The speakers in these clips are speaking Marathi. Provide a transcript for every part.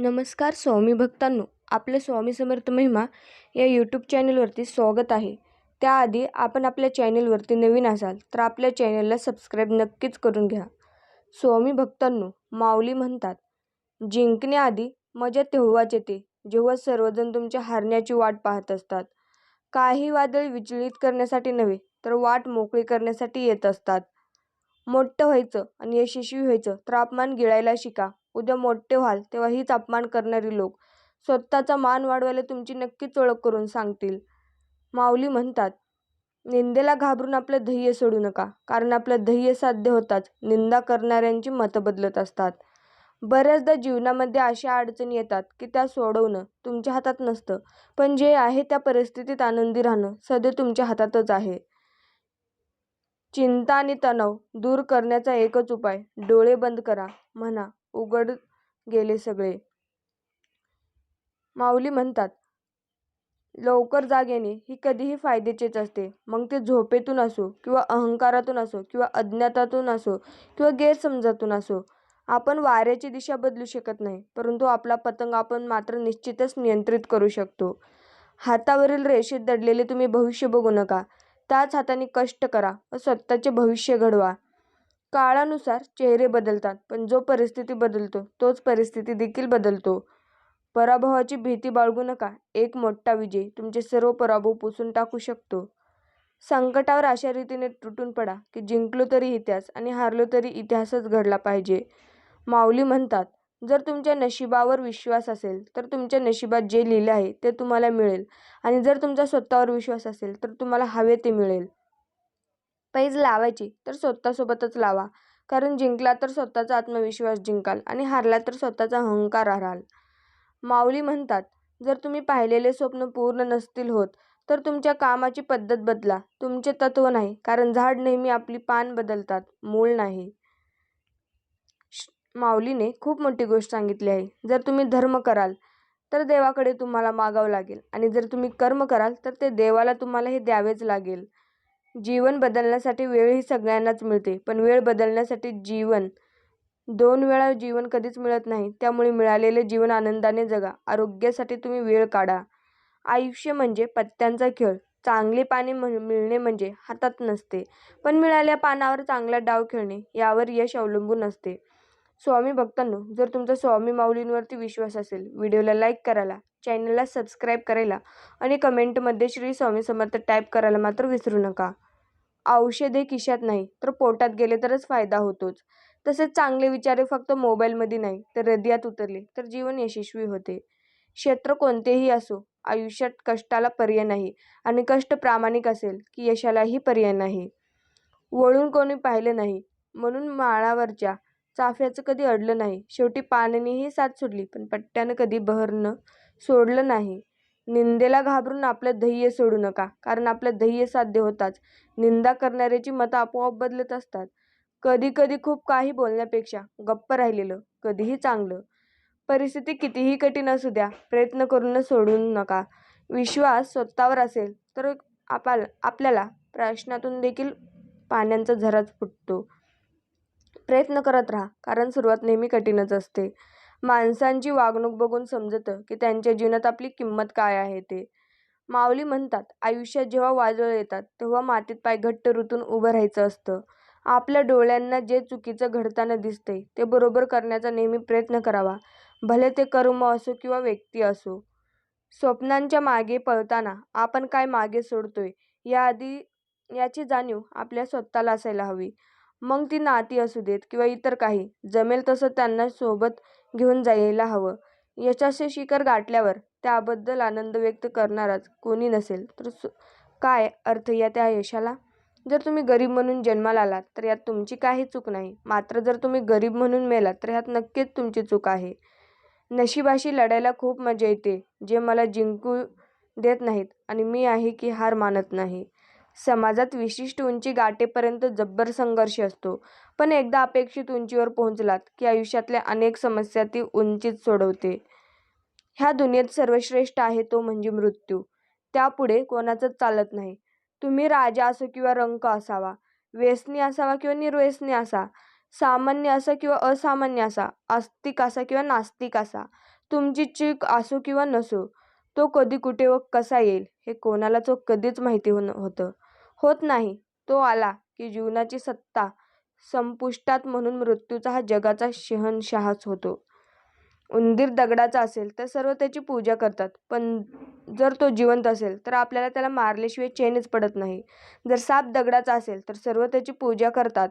नमस्कार स्वामी भक्तांनो आपलं स्वामी समर्थ महिमा या यूट्यूब चॅनलवरती स्वागत आहे. त्याआधी आपण आपल्या चॅनलवरती नवीन असाल तर आपल्या चॅनलला सबस्क्राईब नक्कीच करून घ्या. स्वामी भक्तांनो माऊली म्हणतात जिंकण्याआधी मजा तेव्हाच येते जेव्हा सर्वजण तुमच्या हारण्याची वाट पाहत असतात. काही वादळ विचलित करण्यासाठी नव्हे तर वाट मोकळी करण्यासाठी येत असतात. मोठं व्हायचं आणि यशस्वी व्हायचं तर अपमान गिळायला शिका. उद्या मोठे व्हाल तेव्हा हीच अपमान करणारी लोक. स्वतःचा मान वाढवायला तुमची नक्कीच ओळख करून सांगतील. माऊली म्हणतात निंदेला घाबरून आपलं ध्येय सोडू नका कारण आपलं ध्येय साध्य होताच निंदा करणाऱ्यांची मतं बदलत असतात. बऱ्याचदा जीवनामध्ये अशा अडचणी येतात की त्या सोडवणं तुमच्या हातात नसतं पण जे आहे त्या परिस्थितीत आनंदी राहणं सध्या तुमच्या हातातच आहे. चिंता आणि तणाव दूर करण्याचा एकच उपाय डोळे बंद करा म्हणा. उघड गेले सगळे. माऊली म्हणतात लवकर जाग येणे ही कधीही फायद्याचीच असते. मग ते झोपेतून असो किंवा अहंकारातून असो किंवा अज्ञातातून असो किंवा गैरसमजातून असो आपण वाऱ्याची दिशा बदलू शकत नाही परंतु आपला पतंग आपण मात्र निश्चितच नियंत्रित करू शकतो. हातावरील रेषेत दडलेले तुम्ही भविष्य बघू नका. त्याच हाताने कष्ट करा व स्वतःचे भविष्य घडवा. काळानुसार चेहरे बदलतात पण जो परिस्थिती बदलतो तोच परिस्थिती देखील बदलतो. पराभवाची भीती बाळगू नका एक मोठा विजय तुमचे सर्व पराभव पुसून टाकू शकतो. संकटावर अशा रीतीने तुटून पडा की जिंकलो तरी इतिहास आणि हारलो तरी इतिहासच घडला पाहिजे. माऊली म्हणतात जर तुमच्या नशिबावर विश्वास असेल तर तुमच्या नशिबात जे लिहिले आहे ते तुम्हाला मिळेल आणि जर तुमचा स्वतःवर विश्वास असेल तर तुम्हाला हवे ते मिळेल. पैज लावायची तर स्वतःसोबतच लावा. कारण जिंकला तर स्वतःचा आत्मविश्वास जिंकाल आणि हारला तर स्वतःचा अहंकार हाराल माऊली म्हणतात जर तुम्ही पाहिलेले स्वप्न पूर्ण नसतील होत तर तुमच्या कामाची पद्धत बदला. तुमचे तत्व नाही कारण झाड नेहमी आपली पान बदलतात मूळ नाही. माऊलीने खूप मोठी गोष्ट सांगितली आहे. जर तुम्ही धर्म कराल तर देवाकडे तुम्हाला मागावं लागेल आणि जर तुम्ही कर्म कराल तर ते देवाला तुम्हाला हे द्यावेच लागेल. जीवन बदलण्यासाठी वेळ ही सगळ्यांनाच मिळते. पण वेळ बदलण्यासाठी जीवन दोन वेळा जीवन कधीच मिळत नाही. त्यामुळे मिळालेले जीवन आनंदाने जगा. आरोग्यासाठी तुम्ही वेळ काढा. आयुष्य म्हणजे पत्त्यांचा खेळ. चांगले पाणी मिळणे म्हणजे हातात नसते. पण मिळाल्या पानावर चांगला डाव खेळणे यावर यश अवलंबून असते. स्वामी भक्तांनो जर तुमचा स्वामी माऊलींवरती विश्वास असेल व्हिडिओला लाईक करायला चॅनलला सबस्क्राईब करायला आणि कमेंटमध्ये श्री स्वामी समर्थ टाईप करायला मात्र विसरू नका. औषधे खिशात नाही तर पोटात गेले तरच फायदा होतोच. तसेच चांगले विचारे फक्त मोबाईलमध्ये नाही तर हृदयात उतरले तर जीवन यशस्वी होते. क्षेत्र कोणतेही असो आयुष्यात कष्टाला पर्याय नाही आणि कष्ट प्रामाणिक असेल की यशालाही पर्याय नाही. वळून कोणी पाहिलं नाही म्हणून माळावरच्या चाफ्याचं कधी अडलं नाही. शेवटी पाण्यानेही साथ सोडली पण पट्ट्यानं कधी बहरणं सोडलं नाही. निंदेला घाबरून आपलं ध्येय सोडू नका कारण आपलं ध्येय साध्य होताच. निंदा करणाऱ्याची मतं आपोआप बदलत असतात. कधी कधी खूप काही बोलण्यापेक्षा गप्प राहिलेलं कधीही चांगलं. परिस्थिती कितीही कठीण असू द्या प्रयत्न करून सोडू नका. विश्वास स्वतःवर असेल तर आपल्याला प्रश्नातून देखील पाण्याचा झराच फुटतो. प्रयत्न करत राहा कारण सुरुवात नेहमी कठीणच असते. माणसांची वागणूक बघून समजतं की त्यांच्या जीवनात आपली किंमत काय आहे ते. माऊली म्हणतात आयुष्यात जेव्हा वाजळ येतात तेव्हा मातीत पाय घट्ट रुतून उभं राहायचं असतं. आपल्या डोळ्यांना जे चुकीचं घडताना दिसते ते बरोबर करण्याचा नेहमी प्रयत्न करावा. भले ते कर्म असो किंवा व्यक्ती असो. स्वप्नांच्या मागे पळताना आपण काय मागे सोडतोय याआधी याची जाणीव आपल्या स्वतःला असायला हवी. मग ती नाती असू देत किंवा इतर काही. जमेल तसं त्यांना सोबत घेऊन जायला हवं. यशाचे शिखर गाठल्यावर त्याबद्दल आनंद व्यक्त करणाराच कोणी नसेल तर काय अर्थ या त्या यशाला? जर तुम्ही गरीब म्हणून जन्माला आलात तर यात तुमची काही चूक नाही. मात्र जर तुम्ही गरीब म्हणून मेलात तर ह्यात नक्कीच तुमची चूक आहे. नशिबाशी लढायला खूप मजा येते जे मला जिंकू देत नाहीत आणि मी आहे की हार मानत नाही. समाजात विशिष्ट उंची गाठेपर्यंत जब्बर संघर्ष असतो. पण एकदा अपेक्षित उंचीवर पोहोचलात की आयुष्यातल्या अनेक समस्या ती उंचीच सोडवते. ह्या दुनियेत सर्वश्रेष्ठ आहे तो म्हणजे मृत्यू. त्यापुढे कोणाचंच चालत नाही. तुम्ही राजा असो किंवा रंक असावा व्यसनी असावा किंवा निर्व्यसनी असा सामान्य असा किंवा असामान्य असा आस्तिक असा किंवा नास्तिक असा तुमची चूक असो किंवा नसो तो कधी कुठे व कसा येईल हे कोणालाच व कधीच माहिती होणं होतं. होत नाही. तो आला की जीवनाची सत्ता संपुष्टात म्हणून मृत्यूचा हा जगाचा शहनशहाच होतो. उंदीर दगडाचा असेल तर सर्व त्याची पूजा करतात. पण जर तो जिवंत असेल तर आपल्याला त्याला मारल्याशिवाय चैनच पडत नाही. जर साप दगडाचा असेल तर सर्व त्याची पूजा करतात.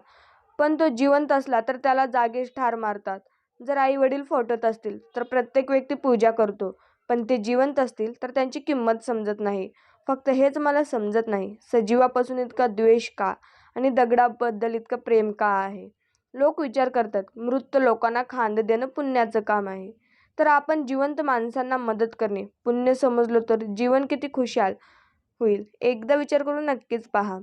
पण तो जिवंत असला तर त्याला जागीच ठार मारतात. जर आई वडील फोटत असतील तर प्रत्येक व्यक्ती पूजा करतो. पण ते जिवंत असतील तर त्यांची किंमत समजत नाही. फक्त हेच मला समजत नाही. सजीवापासून इतका द्वेष का? आणि दगडाबद्दल इतकं प्रेम का आहे? लोक विचार करतात मृत लोकांना खांद देणं पुण्याचं काम आहे. तर आपण जिवंत माणसांना मदत करणे पुण्य समजलो तर जीवन किती खुशाल होईल? एकदा विचार करून नक्कीच पहा.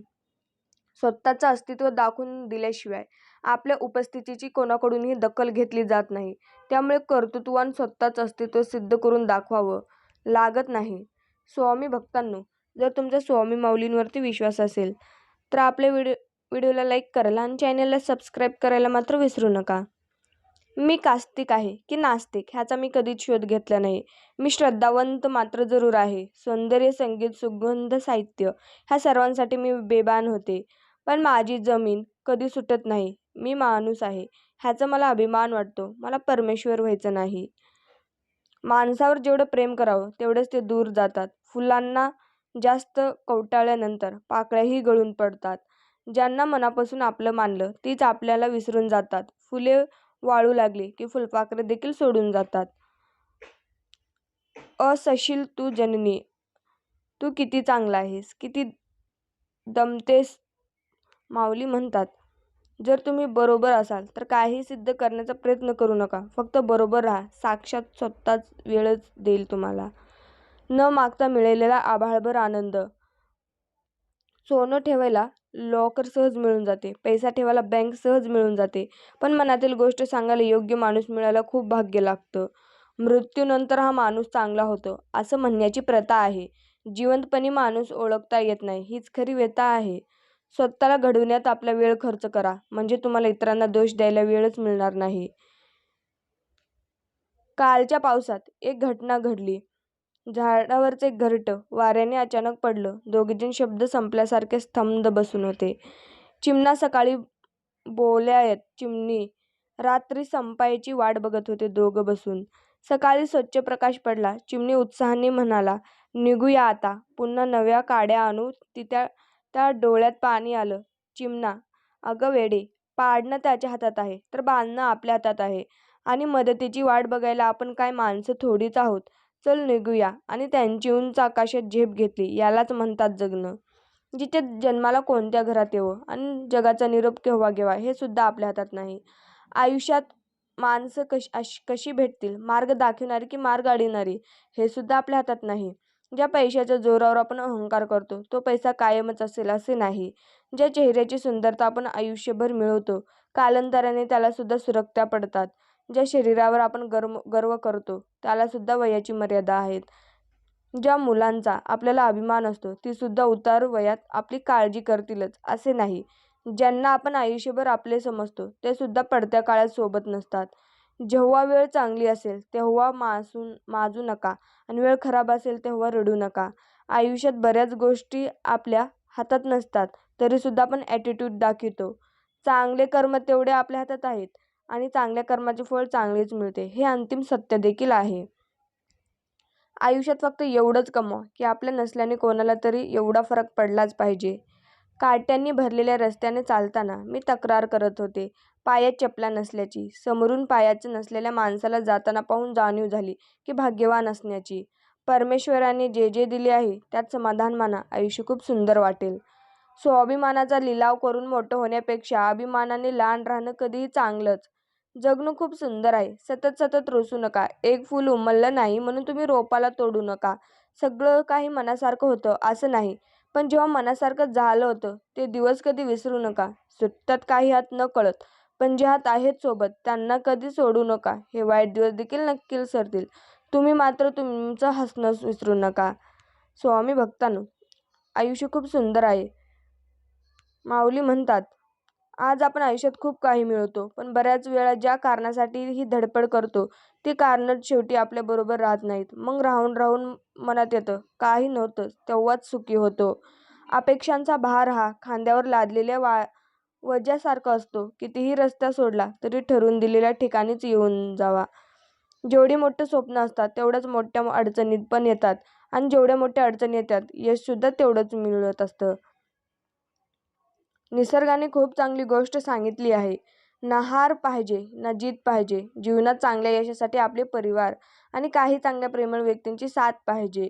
स्वतःचं अस्तित्व दाखवून दिल्याशिवाय आपल्या उपस्थितीची कोणाकडूनही दखल घेतली जात नाही. त्यामुळे कर्तृत्वान स्वतःचं अस्तित्व सिद्ध करून दाखवावं लागत नाही. स्वामी भक्तांनो जर तुमचा स्वामी माऊलींवरती विश्वास असेल तर आपल्या व्हिडिओ व्हिडिओला लाईक करायला आणि चॅनलला सबस्क्राईब करायला मात्र विसरू नका. मी कास्तिक आहे की नास्तिक ह्याचा मी कधीच शोध घेतला नाही. मी श्रद्धावंत मात्र जरूर आहे. सौंदर्य संगीत सुगंध साहित्य ह्या सर्वांसाठी मी बेबान होते. पण माझी जमीन कधी सुटत नाही. मी माणूस आहे. ह्याचा मला अभिमान वाटतो. मला परमेश्वर व्हायचं नाही. माणसावर जेवढं प्रेम करावं तेवढेच ते दूर जातात. फुलांना जास्त कवटाळल्यानंतर पाकळ्याही गळून पडतात. ज्यांना मनापासून आपलं मानलं तीच आपल्याला विसरून जातात. फुले वाळू लागली की फुलपाखरे देखील सोडून जातात. असशील तू जननी तू किती चांगला आहेस किती दमतेस माऊली म्हणतात. जर तुम्ही बरोबर असाल तर काही सिद्ध करण्याचा प्रयत्न करू नका. फक्त बरोबर राहा. साक्षात स्वतःच वेळच देईल तुम्हाला. न मागता मिळालेला आभाळभर आनंद. सोनं ठेवायला लॉकर सहज मिळून जाते. पैसा ठेवायला बँक सहज मिळून जाते. पण मनातील गोष्ट सांगायला योग्य माणूस मिळायला खूप भाग्य लागतं. मृत्यूनंतर हा माणूस चांगला होतो असं म्हणण्याची प्रथा आहे. जिवंतपणी माणूस ओळखता येत नाही हीच खरी व्यथा आहे. स्वतःला घडवण्यात आपला वेळ खर्च करा म्हणजे तुम्हाला इतरांना दोष द्यायला वेळच मिळणार नाही. कालच्या पावसात एक घटना घडली. झाडावरचे घरटं वाऱ्याने अचानक पडलं. दोघेजण शब्द संपल्यासारखे स्तंभ बसून होते. चिमणा सकाळी बोलायत, चिमणी रात्री संपायची वाट बघत होते दोघं बसून. सकाळी स्वच्छ प्रकाश पडला. चिमणी उत्साहाने म्हणाला निघूया आता. पुन्हा नव्या काड्या आणू. तिथ्या त्या डोळ्यात पाणी आलं. चिमणा अगं वेडे पाडणं त्याच्या हातात आहे. तर बांधणं आपल्या हातात आहे. आणि मदतीची वाट बघायला आपण काय माणसं थोडीच आहोत. चल निघूया. आणि त्यांची उंच आकाशात झेप घेतली. यालाच म्हणतात जगणं जिथे जन्माला कोणत्या घरात येवं. आणि जगाचा निरोप केव्हा घेवा हे सुद्धा आपल्या हातात नाही. आयुष्यात माणसं कशी अशी कशी भेटतील? मार्ग दाखविणारी की मार्ग अडविणारी? हे सुद्धा आपल्या हातात नाही. ज्या पैशाच्या जोरावर आपण अहंकार करतो तो पैसा कायमच असेल असे नाही. ज्या चेहऱ्याची सुंदरता आपण आयुष्यभर मिळवतो कालांतराने त्याला सुद्धा सुरक्त्या पडतात. ज्या शरीरावर आपण गर्व गर्व करतो त्याला सुद्धा वयाची मर्यादा आहेत. ज्या मुलांचा आपल्याला अभिमान असतो ती सुद्धा उतार वयात आपली काळजी करतीलच असे नाही. ज्यांना आपण आयुष्यभर आपले समजतो ते सुद्धा पडत्या काळात सोबत नसतात. जेव्हा वेळ चांगली असेल तेव्हा मासून माजू नका आणि वेळ खराब असेल तेव्हा रडू नका. आयुष्यात बऱ्याच गोष्टी आपल्या हातात नसतात तरीसुद्धा आपण ॲटिट्यूड दाखवतो. चांगले कर्म तेवढे आपल्या हातात आहेत. आणि चांगल्या कर्माचे फळ चांगलेच मिळते. हे अंतिम सत्य देखील आहे. आयुष्यात फक्त एवढंच कमवा की आपल्या नसल्याने कोणाला तरी एवढा फरक पडलाच पाहिजे. काट्यांनी भरलेल्या रस्त्याने चालताना मी तक्रार करत होते. पायात चपला नसल्याची समोरून पायाचं नसलेल्या माणसाला जाताना पाहून जाणीव झाली की भाग्यवान असण्याची. परमेश्वराने जे जे दिले आहे त्यात समाधान माना आयुष्य खूप सुंदर वाटेल. स्वाभिमानाचा लिलाव करून मोठं होण्यापेक्षा अभिमानाने लहान राहणं कधीही चांगलंच. जगणं खूप सुंदर आहे. सतत सतत रोसू नका. एक फूल उमललं नाही म्हणून तुम्ही रोपाला तोडू नका. सगळं काही मनासारखं होतं असं नाही. पण जेव्हा मनासारखं झालं होतं ते दिवस कधी विसरू नका. सुटतात काही हात न कळत पण जे हात आहेत सोबत त्यांना कधी सोडू नका. हे वाईट दिवस देखील नक्की सरतील. तुम्ही मात्र तुमचं हसणं विसरू नका. स्वामी भक्तांनो आयुष्य खूप सुंदर आहे. माऊली म्हणतात आज आपण आयुष्यात खूप काही मिळवतो पण बऱ्याच वेळा ज्या कारणासाठी ही धडपड करतो ती कारणं शेवटी आपल्याबरोबर राहत नाहीत. मग राहून राहून मनात येतं, काही नव्हतंच तेव्हाच सुखी होतो. अपेक्षांचा भार हा खांद्यावर लादलेल्या वा वज्यासारखा असतो. कितीही रस्ता सोडला तरी ठरवून दिलेल्या ठिकाणीच येऊन जावा. जेवढी मोठं स्वप्न असतात तेवढ्याच मोठ्या अडचणीत पण येतात आणि जेवढ्या मोठ्या अडचणी येतात यशसुद्धा तेवढंच मिळत असतं. निसर्गाने खूप चांगली गोष्ट सांगितली आहे. ना हार पाहिजे ना जीत पाहिजे. जीवनात चांगल्या यशासाठी आपले परिवार आणि काही चांगल्या प्रेमळ व्यक्तींची साथ पाहिजे.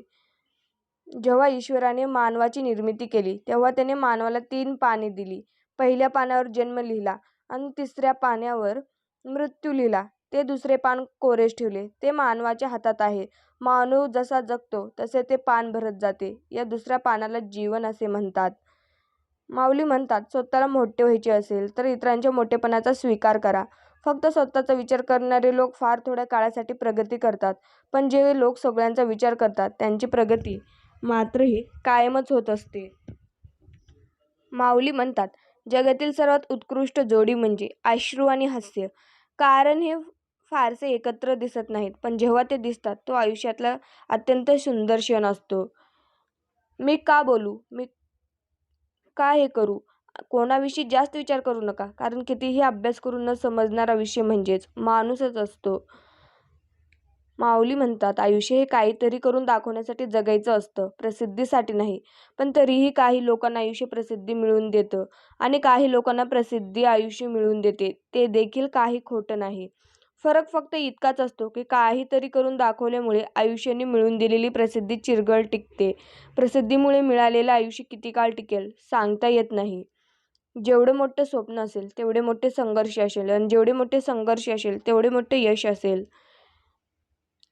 जेव्हा ईश्वराने मानवाची निर्मिती केली तेव्हा त्याने मानवाला तीन पाने दिली. पहिल्या पानावर जन्म लिहिला आणि तिसऱ्या पानावर मृत्यू लिहिला. ते दुसरे पान कोरेच ठेवले. ते मानवाच्या हातात आहे. मानव जसा जगतो तसे ते पान भरत जाते. या दुसऱ्या पानाला जीवन असे म्हणतात. माऊली म्हणतात स्वतःला मोठे व्हायचे असेल तर इतरांच्या मोठेपणाचा स्वीकार करा. फक्त स्वतःचा विचार करणारे लोक फार थोड्या काळासाठी प्रगती करतात पण जे लोक सगळ्यांचा विचार करतात त्यांची प्रगती मात्र ही कायमच होत असते. माऊली म्हणतात जगातील सर्वात उत्कृष्ट जोडी म्हणजे अश्रू आणि हास्य. कारण हे फारसे एकत्र दिसत नाहीत पण जेव्हा ते दिसतात तो आयुष्यातला अत्यंत सुंदर क्षण असतो. मी का बोलू? मी का हे करू? कोणाविषयी जास्त विचार करू नका कारण कितीही अभ्यास करून न समजणारा विषय म्हणजेच माणूसच असतो. माऊली म्हणतात आयुष्य हे काहीतरी करून दाखवण्यासाठी जगायचं असतं. प्रसिद्धीसाठी नाही. पण तरीही काही लोकांना आयुष्य प्रसिद्धी मिळवून देतं आणि काही लोकांना प्रसिद्धी आयुष्य मिळवून देते. ते देखील काही खोटं नाही. फरक फक्त इतकाच असतो की काहीतरी करून दाखवल्यामुळे आयुष्याने मिळवून दिलेली प्रसिद्धी चिरगळ टिकते. प्रसिद्धीमुळे मिळालेलं आयुष्य किती काळ टिकेल सांगता येत नाही. जेवढं मोठं स्वप्न असेल तेवढे मोठे संघर्ष असेल आणि जेवढे मोठे संघर्ष असेल तेवढे मोठे यश असेल.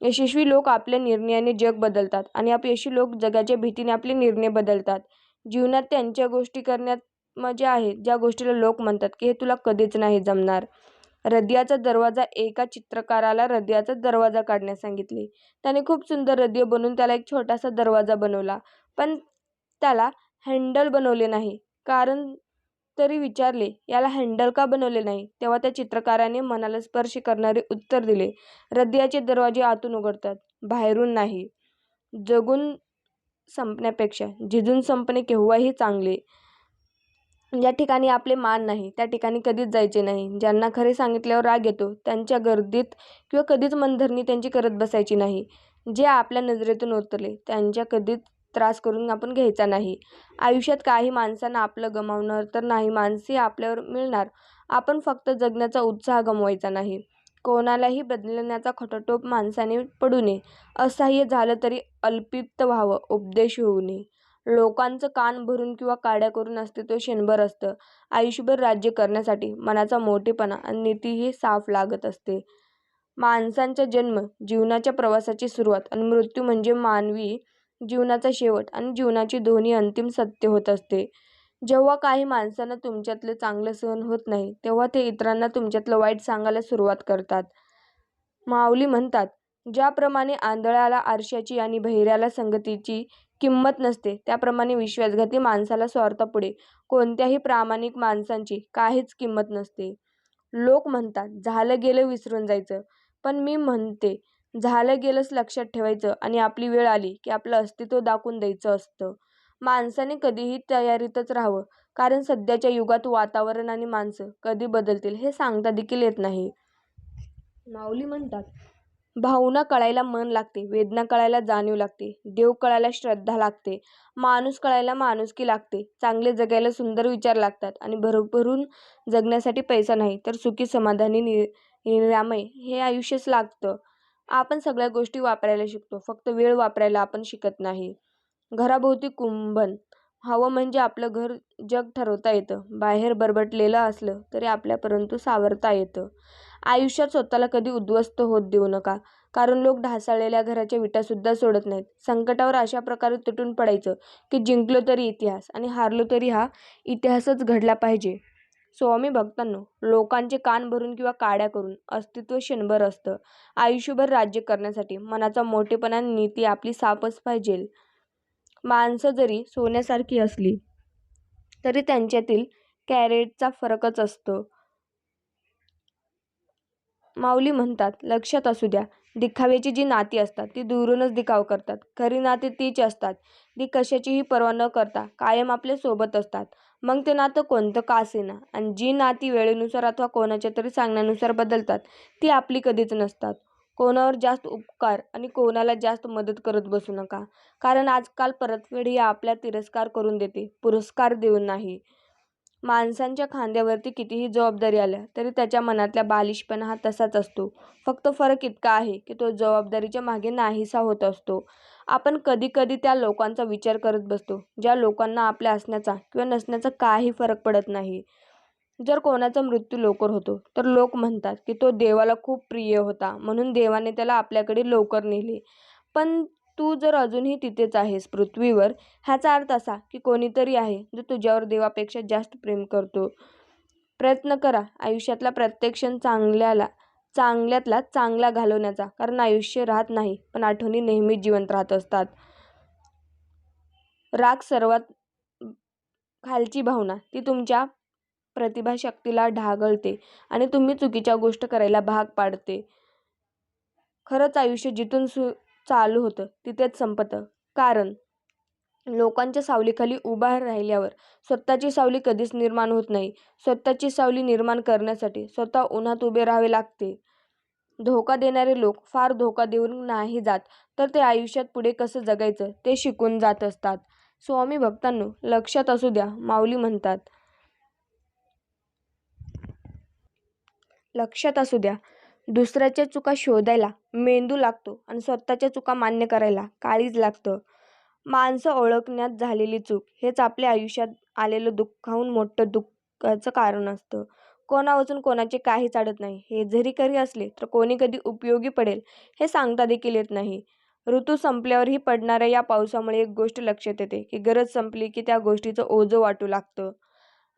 यशस्वी लोक आपल्या निर्णयाने जग बदलतात आणि अपयशी लोक जगाच्या भीतीने आपले निर्णय बदलतात. जीवनात त्यांच्या गोष्टी करण्यात मजा आहे ज्या गोष्टीला लोक म्हणतात की हे तुला कधीच नाही जमणार. हृदयाचा दरवाजा एका चित्रकाराला हृदयाचा दरवाजा काढण्यास सांगितले. त्याने खूप सुंदर हृदय बनवून त्याला एक छोटासा दरवाजा बनवला पण त्याला हँडल बनवले नाही. कारण तरी विचारले याला हँडल का बनवले नाही? तेव्हा त्या चित्रकाराने मनाला स्पर्श करणारे उत्तर दिले हृदयाचे दरवाजे आतून उघडतात बाहेरून नाही. जगून संपण्यापेक्षा झिजून संपणे केव्हाही चांगले. ज्या ठिकाणी आपले मान नाही त्या ठिकाणी कधीच जायचे नाही. ज्यांना खरे सांगितल्यावर राग येतो त्यांच्या गर्दीत किंवा कधीच मनधरणी त्यांची करत बसायची नाही. जे आपल्या नजरेतून उतरले त्यांच्या कधीच त्रास करून आपण घ्यायचा नाही. आयुष्यात काही माणसांना आपलं गमावणार तर नाही माणसे आपल्यावर मिळणार. आपण फक्त जगण्याचा उत्साह गमवायचा नाही. कोणालाही बदलण्याचा खटटोप माणसाने पडू नये. असहाय्य झालं तरी अल्पित व्हावं. उपदेश होऊ नये. लोकांचं कान भरून किंवा काड्या करून अस्तित्व क्षणभर असतं. आयुष्यभर राज्य करण्यासाठी मनाचा मोठेपणा आणि नीती ही लागत असते. माणसांचा जन्म जीवनाच्या प्रवासाची सुरुवात आणि मृत्यू म्हणजे मानवी जीवनाचा शेवट आणि जीवनाची दोन्ही अंतिम सत्य होत असते. जेव्हा काही माणसांना तुमच्यातलं चांगलं सहन होत नाही तेव्हा ते इतरांना तुमच्यातलं वाईट सांगायला सुरुवात करतात. माऊली म्हणतात ज्याप्रमाणे आंधळ्याला आरशाची आणि बहिऱ्याला संगतीची किंमत नसते त्याप्रमाणे विश्वासघाती माणसाला स्वार्थापुढे कोणत्याही प्रामाणिक माणसाची काहीच किंमत नसते. लोक म्हणतात झालं गेलं विसरून जायचं पण मी म्हणते झालं गेलंच लक्षात ठेवायचं आणि आपली वेळ आली की आपलं अस्तित्व दाखवून द्यायचं असतं. माणसाने कधीही तयारीतच राहावं कारण सध्याच्या युगात वातावरण आणि माणसं कधी बदलतील हे सांगता देखील येत नाही. माऊली म्हणतात भावना कळायला मन लागते. वेदना कळायला जाणीव लागते. देव कळायला श्रद्धा लागते. माणूस कळायला माणुसकी लागते. चांगले जगायला सुंदर विचार लागतात आणि भरभरून जगण्यासाठी पैसा नाही तर सुखी समाधानी नि निरामय हे आयुष्यच लागतं. आपण सगळ्या गोष्टी वापरायला शिकतो फक्त वेळ वापरायला आपण शिकत नाही. घराभोवती कुंभन हवं म्हणजे आपलं घर जग ठरवता येतं. बाहेर बरबटलेलं असलं तरी आपल्यापर्यंत सावरता येतं. आयुष्यात स्वतःला कधी उद्ध्वस्त होत देऊ नका कारण लोक ढासाळलेल्या घराच्या विटासुद्धा सोडत नाहीत. संकटावर अशा प्रकारे तुटून पडायचं की जिंकलो तरी इतिहास आणि हारलो तरी हा इतिहासच घडला पाहिजे. स्वामी भक्तांनो, लोकांचे कान भरून किंवा काड्या करून अस्तित्व क्षणभर असतं. आयुष्यभर राज्य करण्यासाठी मनाचा मोठेपणा नीती आपली सापच पाहिजे. माणसं जरी सोन्यासारखी असली तरी त्यांच्यातील कॅरेटचा फरकच असतो. माऊली म्हणतात, लक्षात असू द्या. दिखाव्याची जी नाती असतात ती दुरूनच दिखाव करतात. खरी नाती तीच असतात ती कशाचीही पर्वा न करता कायम आपल्यासोबत असतात. मग ते नातं कोणतं का असेना. आणि जी नाती वेळेनुसार अथवा कोणाच्या तरी सांगण्यानुसार बदलतात ती आपली कधीच नसतात. कोणावर जास्त उपकार आणि कोणाला जास्त मदत करत बसू नका. कारण आजकाल परतफेड ही आपला तिरस्कार करून देते, पुरस्कार देऊन नाही. माणसांच्या खांद्यावरती कितीही जबाबदारी आल्या तरी त्याच्या मनातला बालिशपणा हा तसाच असतो. फक्त फरक इतका आहे की तो जबाबदारीच्या मागे नाहीसा होत असतो. आपण कधी कधी त्या लोकांचा विचार करत बसतो ज्या लोकांना आपल्या असण्याचा किंवा नसण्याचा काही फरक पडत नाही. जर कोणाचा मृत्यू लवकर होतो तर लोक म्हणतात की तो देवाला खूप प्रिय होता म्हणून देवाने त्याला आपल्याकडे लवकर नेले. पण तू जर अजूनही तिथेच आहेस पृथ्वीवर, ह्याचा अर्थ असा की कोणीतरी आहे जो तुझ्यावर देवापेक्षा जास्त प्रेम करतो. प्रयत्न करा आयुष्यातला प्रत्येक क्षण चांगल्यातला चांगला घालवण्याचा. कारण आयुष्य राहत नाही पण आठवणी नेहमीच जिवंत राहत असतात. राग सर्वात खालची भावना. ती तुमच्या प्रतिभाशक्तीला ढागळते आणि तुम्ही चुकीच्या गोष्ट करायला भाग पाडते. खरंच आयुष्य जिथून सु चालू होतं तिथेच संपतं. कारण लोकांच्या सावलीखाली उभं राहिल्यावर स्वतःची सावली कधीच निर्माण होत नाही. स्वतःची सावली निर्माण करण्यासाठी स्वतः उन्हात उभे राहावे लागते. धोका देणारे लोक फार धोका देऊन नाही जात तर ते आयुष्यात पुढे कसं जगायचं ते शिकून जात असतात. स्वामी भक्तांनो, लक्षात असू द्या. माऊली म्हणतात, लक्षात असू द्या. दुसऱ्याच्या चुका शोधायला मेंदू लागतो आणि स्वतःच्या चुका मान्य करायला काळीज लागतं. माणसं ओळखण्यात झालेली चूक हेच आपल्या आयुष्यात आलेलं दुःखाहून मोठं दुःखाचं कारण असतं. कोणावचून कोणाचे काहीच अडत नाही हे जरी करी असले तर कोणी कधी उपयोगी पडेल हे सांगता देखील येत नाही. ऋतू संपल्यावरही पडणाऱ्या या पावसामुळे एक गोष्ट लक्षात येते की गरज संपली की त्या गोष्टीचं ओझं वाटू लागतं.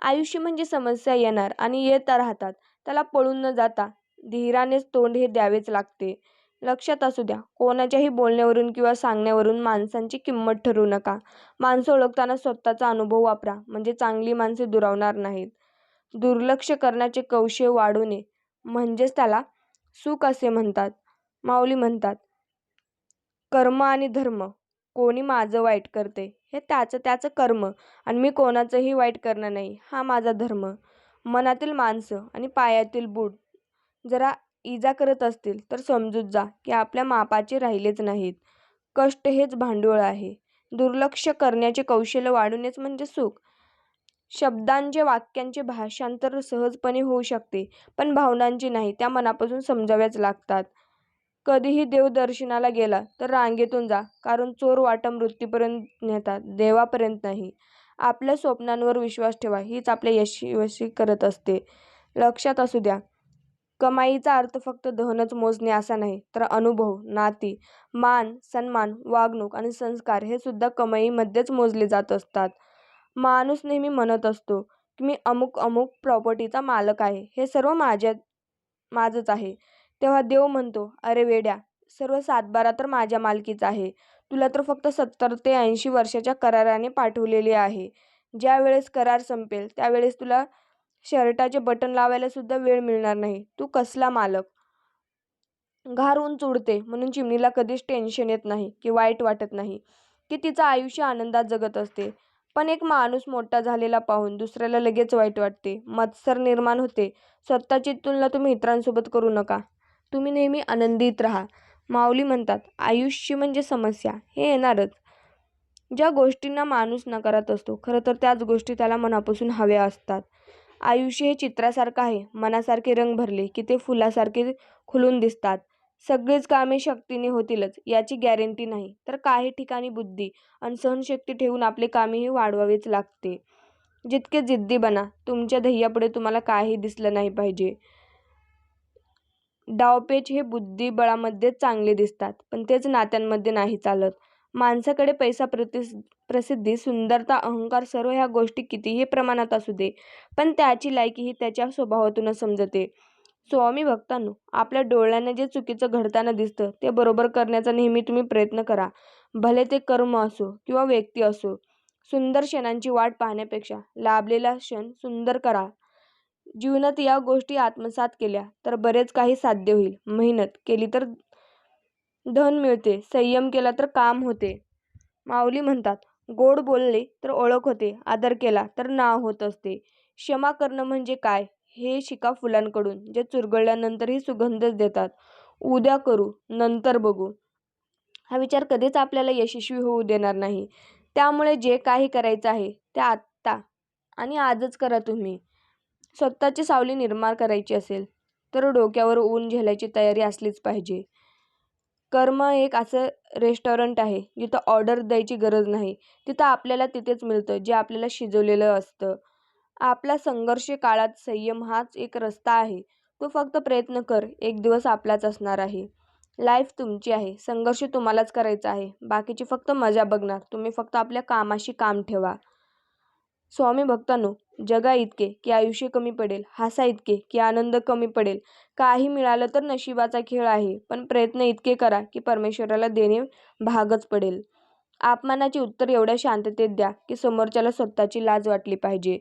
आयुष्य म्हणजे समस्या येणार आणि येत राहतात. त्याला पळून न जाता धीरानेच तोंड हे द्यावेच लागते. लक्षात असू द्या. कोणाच्याही बोलण्यावरून किंवा सांगण्यावरून माणसांची किंमत ठरवू नका. माणसं ओळखताना स्वतःचा अनुभव वापरा म्हणजे चांगली माणसे दुरावणार नाहीत. दुर्लक्ष करण्याचे कौशल्य वाढवणे म्हणजेच त्याला सुख असे म्हणतात. माऊली म्हणतात, कर्म आणि धर्म. कोणी माझं वाईट करते हे त्याचं त्याचं कर्म आणि मी कोणाचंही वाईट करणार नाही हा माझा धर्म. मनातील माणसं आणि पायातील बूट जरा इजा करत असतील तर समजूत जा की आपल्या मापाचे राहिलेच नाहीत. कष्ट हेच भांडवल आहे. दुर्लक्ष करण्याचे कौशल्य वाढवणेच म्हणजे सुख. शब्दांचे, वाक्यांचे भाषांतर सहजपणे होऊ शकते पण भावनांचे नाही. त्या मनापासून समजाव्याच लागतात. कधीही देवदर्शनाला गेला तर रांगेतून जा. कारण चोर वाटा मृत्यूपर्यंत नेतात, देवापर्यंत नाही. आपल्या स्वप्नांवर विश्वास ठेवा हीच आपल्याला यशस्वी करत असते. लक्षात असू द्या. कमाईचा अर्थ फक्त धनच मोजणे असा नाही तर अनुभव, नाती, मान, सन्मान, वागणूक आणि संस्कार हे सुद्धा कमाईमध्येच मोजले जात असतात. माणूस नेहमी म्हणत असतो की मी अमुक अमुक प्रॉपर्टीचा मालक आहे. हे सर्व माझंच आहे. तेव्हा देव म्हणतो, अरे वेड्या, सर्व सातबारा तर माझ्या मालकीचा आहे. तुला तर फक्त सत्तर ते ऐंशी वर्षाच्या कराराने पाठवलेले आहे. ज्यावेळेस करार संपेल त्यावेळेस तुला शर्टाचे बटन लावायला सुद्धा वेळ मिळणार नाही. तू कसला मालक? घार उंच उडते म्हणून चिमणीला कधीच टेन्शन येत नाही की वाईट वाटत नाही की तिचं आयुष्य आनंदात जगत असते. पण एक माणूस मोठा झालेला पाहून दुसऱ्याला लगेच वाईट वाटते, मत्सर निर्माण होते. स्वतःची तुलना तुम्ही इतरांसोबत करू नका. तुम्ही नेहमी आनंदित राहा. माऊली म्हणतात, आयुष्य म्हणजे समस्या हे येणारच. ज्या गोष्टींना माणूस नकारत असतो खरं तर त्याच गोष्टी त्याला मनापासून हव्या असतात. आयुष्य हे चित्रासारखं आहे. मनासारखे रंग भरले की ते फुलासारखे खुलून दिसतात. सगळीच कामे शक्तीने होतीलच याची गॅरंटी नाही. तर काही ठिकाणी बुद्धी आणि सहनशक्ती ठेवून आपले कामेही वाढवावेच लागते. जितके जिद्दी बना, तुमच्या ध्येयापुढे तुम्हाला काहीही दिसलं नाही पाहिजे. डावपेच हे बुद्धिबळामध्ये चांगले दिसतात पण तेच नात्यांमध्ये नाही चालत. माणसाकडे पैसा, प्रसिद्धी, सुंदरता, अहंकार सर्व ह्या गोष्टी कितीही प्रमाणात असू दे पण त्याची लायकी ही त्याच्या स्वभावातूनच समजते. स्वामी भक्तांनो, आपल्या डोळ्यांना जे चुकीचं घडताना दिसतं ते बरोबर करण्याचा नेहमी तुम्ही प्रयत्न करा. भले ते कर्म असो किंवा व्यक्ती असो. सुंदर क्षणांची वाट पाहण्यापेक्षा लाभलेला क्षण सुंदर करा जीवनात या गोष्टी आत्मसात केल्या तर बरेच काही साध्य होईल मेहनत केली तर धन मिळते. संयम केला तर काम होते. माऊली म्हणतात गोड बोलले तर ओळख होते. आदर केला तर नाव होत असते. क्षमा करणं म्हणजे काय हे शिका फुलांकडून जे चुरगळल्यानंतरही सुगंधच देतात. उद्या करू नंतर बघू. हा विचार कधीच आपल्याला यशस्वी होऊ देणार नाही. त्यामुळे जे काही करायचं आहे ते आत्ता आणि आजच करा तुम्ही. स्वतःची सावली निर्माण करायची असेल तर डोक्यावर ऊन झेलायची तयारी असलीच पाहिजे. कर्म एक असं रेस्टॉरंट आहे जिथं ऑर्डर द्यायची गरज नाही. तिथं आपल्याला तिथेच मिळतं जे आपल्याला शिजवलेलं असतं. आपला संघर्ष काळात संयम हाच एक रस्ता आहे. तो फक्त प्रयत्न कर एक दिवस आपलाच असणार आहे. लाईफ तुमची आहे संघर्ष तुम्हालाच करायचा आहे. बाकीची फक्त मजा बघणार. तुम्ही फक्त आपल्या कामाशी काम ठेवा. स्वामी भक्तांनो जगा इतके की आयुष्य कमी पडेल हसा इतके की आनंद कमी पडेल. काही मिळालं तर नशिबाचा खेळ आहे पण प्रयत्न इतके करा की परमेश्वराला देणे भागच पडेल. अपमानाचे उत्तर एवढ्या शांततेत द्या की समोरच्याला स्वतःची लाज वाटली पाहिजे.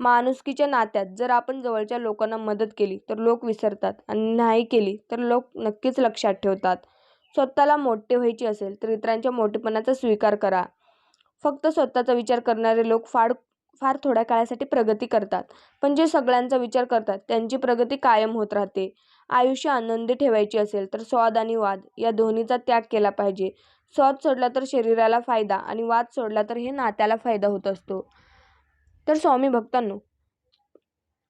माणुसकीच्या नात्यात जर आपण जवळच्या लोकांना मदत केली तर लोक विसरतात आणि नाही केली तर लोक नक्कीच लक्षात ठेवतात. स्वतःला मोठे व्हायचे असेल तर इतरांच्या मोठेपणाचा स्वीकार करा. फक्त स्वतःचा विचार करणारे लोक फार फार थोड्या काळासाठी प्रगती करतात. पण जे सगळ्यांचा विचार करतात त्यांची प्रगती कायम होत राहते. आयुष्य आनंदी ठेवायची असेल तर स्वाद आणि वाद या दोन्हीचा त्याग केला पाहिजे. स्वाद सोडला तर शरीराला फायदा आणि वाद सोडला तर हे नात्याला फायदा होत असतो. तर स्वामी भक्तांनो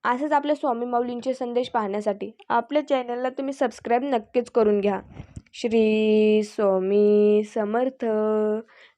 असेच आपल्या स्वामी माऊलींचे संदेश पाहण्यासाठी आपल्या चॅनलला तुम्ही सबस्क्राईब नक्कीच करून घ्या. श्री स्वामी समर्थ.